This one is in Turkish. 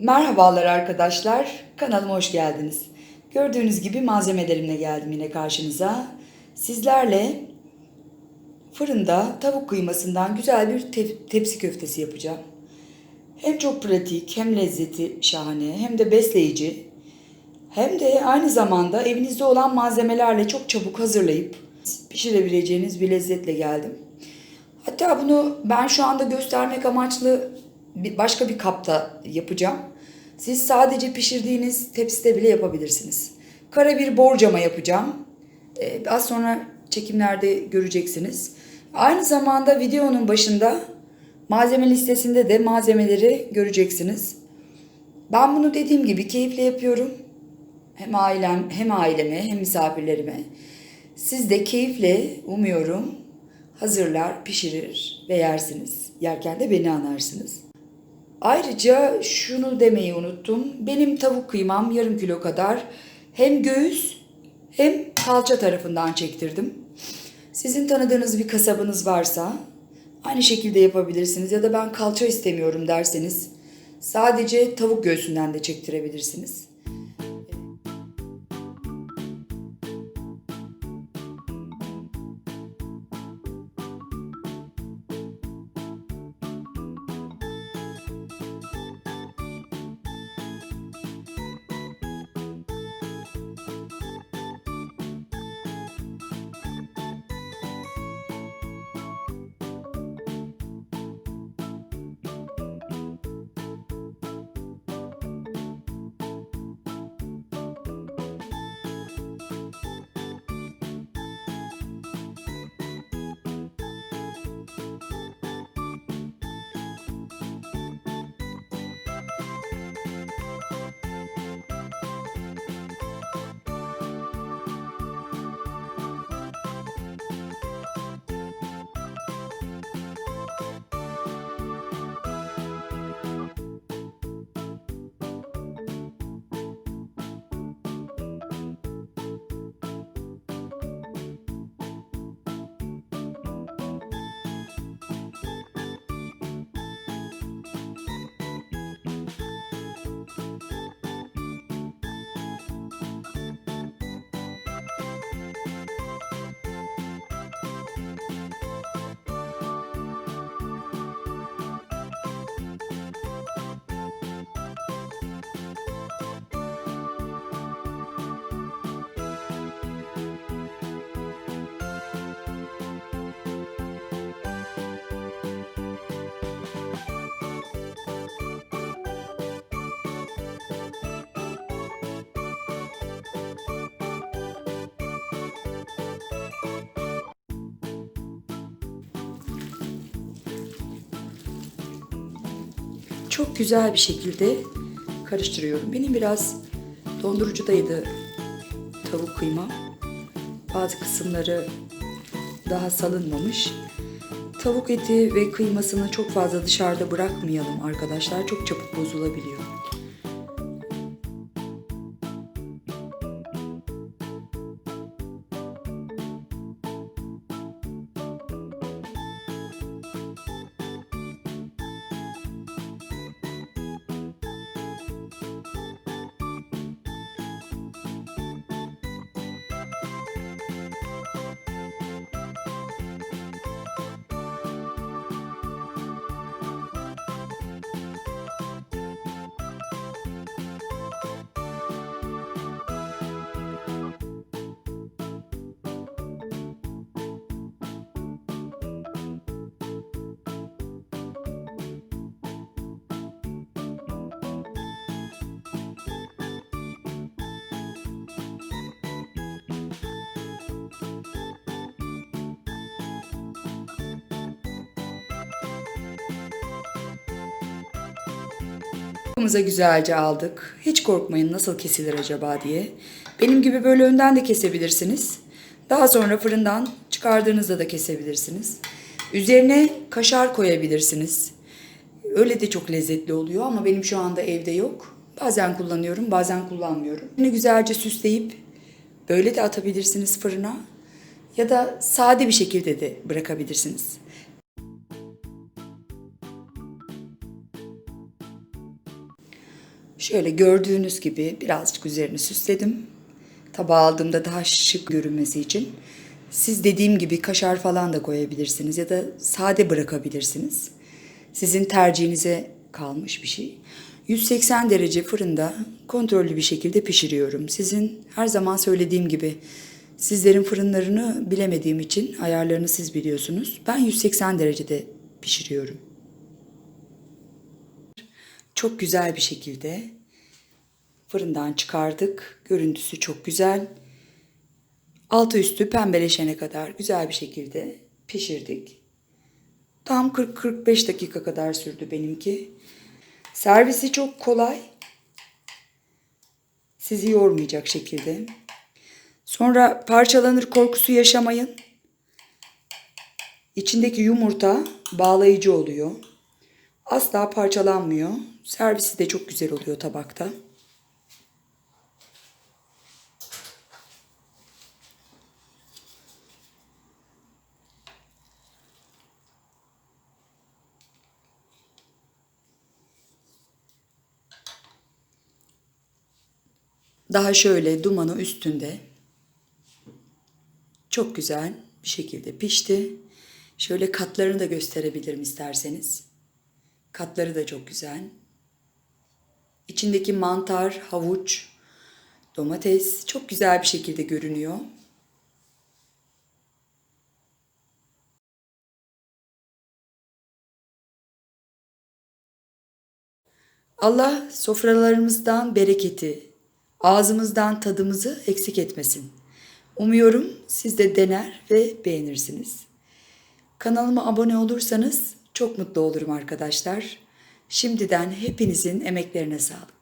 Merhabalar arkadaşlar, kanalıma hoş geldiniz. Gördüğünüz gibi malzemelerimle geldim yine karşınıza. Sizlerle fırında tavuk kıymasından güzel bir te- tepsi köftesi yapacağım. Hem çok pratik, hem lezzeti şahane, hem de besleyici. Hem de aynı zamanda evinizde olan malzemelerle çok çabuk hazırlayıp pişirebileceğiniz bir lezzetle geldim. Hatta bunu ben şu anda göstermek amaçlı başka bir kapta yapacağım. Siz sadece pişirdiğiniz tepside bile yapabilirsiniz. Kara bir borcama yapacağım. Ee, az sonra çekimlerde göreceksiniz. Aynı zamanda videonun başında malzeme listesinde de malzemeleri göreceksiniz. Ben bunu dediğim gibi keyifle yapıyorum. Hem ailem, hem aileme, hem misafirlerime. Siz de keyifle umuyorum hazırlar, pişirir ve yersiniz. Yerken de beni anarsınız. Ayrıca şunu demeyi unuttum. Benim tavuk kıymam yarım kilo kadar hem göğüs hem kalça tarafından çektirdim. Sizin tanıdığınız bir kasabınız varsa aynı şekilde yapabilirsiniz ya da ben kalça istemiyorum derseniz sadece tavuk göğsünden de çektirebilirsiniz. Çok güzel bir şekilde karıştırıyorum. Benim biraz dondurucudaydı tavuk kıymam. Bazı kısımları daha salınmamış. Tavuk eti ve kıymasını çok fazla dışarıda bırakmayalım arkadaşlar. Çok çabuk bozulabiliyor. Kapımıza güzelce aldık. Hiç korkmayın nasıl kesilir acaba diye. Benim gibi böyle önden de kesebilirsiniz. Daha sonra fırından çıkardığınızda da kesebilirsiniz. Üzerine kaşar koyabilirsiniz. Öyle de çok lezzetli oluyor ama benim şu anda evde yok. Bazen kullanıyorum, bazen kullanmıyorum. Yine güzelce süsleyip böyle de atabilirsiniz fırına. Ya da sade bir şekilde de bırakabilirsiniz. Şöyle gördüğünüz gibi birazcık üzerini süsledim. Tabağa aldığımda daha şık görünmesi için. Siz dediğim gibi kaşar falan da koyabilirsiniz ya da sade bırakabilirsiniz. Sizin tercihinize kalmış bir şey. 180 derece fırında kontrollü bir şekilde pişiriyorum. Sizin her zaman söylediğim gibi sizlerin fırınlarını bilemediğim için ayarlarını siz biliyorsunuz. Ben 180 derecede pişiriyorum. Çok güzel bir şekilde fırından çıkardık. Görüntüsü çok güzel. Altı üstü pembeleşene kadar güzel bir şekilde pişirdik. Tam 40-45 dakika kadar sürdü benimki. Servisi çok kolay. Sizi yormayacak şekilde. Sonra parçalanır korkusu yaşamayın. İçindeki yumurta bağlayıcı oluyor. Asla parçalanmıyor. Servisi de çok güzel oluyor tabakta. Daha şöyle dumanı üstünde çok güzel bir şekilde pişti. Şöyle katlarını da gösterebilirim isterseniz. Katları da çok güzel. İçindeki mantar, havuç, domates çok güzel bir şekilde görünüyor. Allah sofralarımızdan bereketi, ağzımızdan tadımızı eksik etmesin. Umuyorum siz de dener ve beğenirsiniz. Kanalıma abone olursanız çok mutlu olurum arkadaşlar. Şimdiden hepinizin emeklerine sağlık.